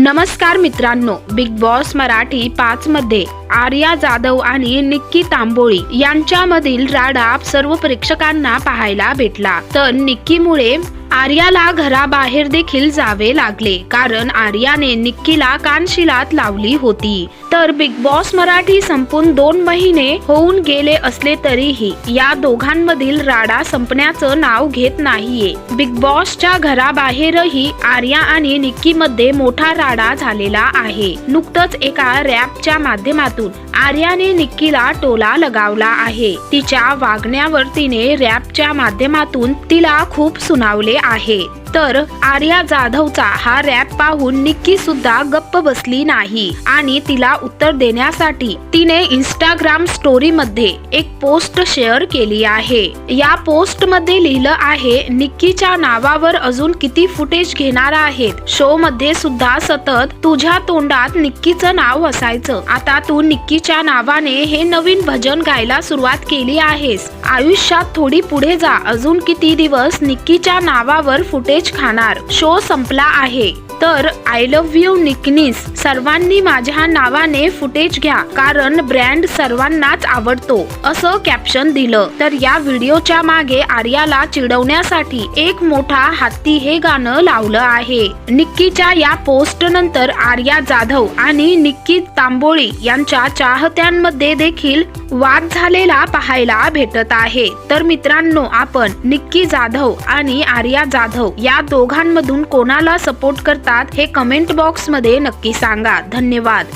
नमस्कार मित्रांनो big boss Marathi पाच मध्ये आर्या जाधव आणि निक्की तांबोळी यांच्यामधील राडा सर्व प्रेक्षकांना पाहायला भेटला. तर निक्कीमुळे आर्याला घराबाहेर देखील जावे लागले कारण आर्याने निक्कीला कानशिलात लावली होती. तर बिग बॉस मराठी संपून दोन महिने होऊन गेले असले तरीही या दोघांमधील राडा संपण्याचं नाव घेत नाहीये. बिग बॉसच्या घराबाहेरही आर्या आणि निक्की मध्ये मोठा राडा झालेला आहे. नुकतंच एका रॅपच्या माध्यमातून आर्याने निक्कीला टोला लगावला आहे. तिच्या वागण्यावर तिने रॅपच्या माध्यमातून तिला खूप सुनावले आहे. तर आर्या जाधवचा हा रॅप पाहून निक्की सुद्धा गप्प बसली नाही. आणि तिला उत्तर देण्यासाठी तिने इंस्टाग्राम स्टोरी मध्ये एक पोस्ट शेअर केली आहे. या पोस्टमध्ये लिहिलं आहे निक्कीच्या नावावर अजून किती फुटेज घेणार आहेत? शो मध्ये सुद्धा सतत तुझ्या तोंडात निक्कीचं नाव असायचं. आता तू निक्कीच्या नावाने हे नवीन भजन गायला सुरुवात केली आहेस. आयुष्यात थोडी पुढे जा. अजून किती दिवस निक्कीच्या नावावर फुटेज खाणार. शो संपला आहे. तर आय लव्ह यू निकनीस सर्वांनी माझ्या नावाने फुटेज घ्या कारण ब्रँड सर्वांनाच आवडतो असं कॅप्शन दिलं. तर या व्हिडिओच्या मागे आर्याला चिडवण्यासाठी एक मोठा हत्ती हे गाणं लावलं आहे. निक्कीच्या या पोस्ट नंतर आर्या जाधव आणि निक्की तांबोळी यांच्या चाहत्यांमध्ये देखील वाद झालेला पाहायला भेटत आहे. तर मित्रांनो आपण निक्की जाधव आणि आर्या जाधव या दोघांमधून कोणाला सपोर्ट करतात हे कमेंट बॉक्समध्ये नक्की सांगा. धन्यवाद.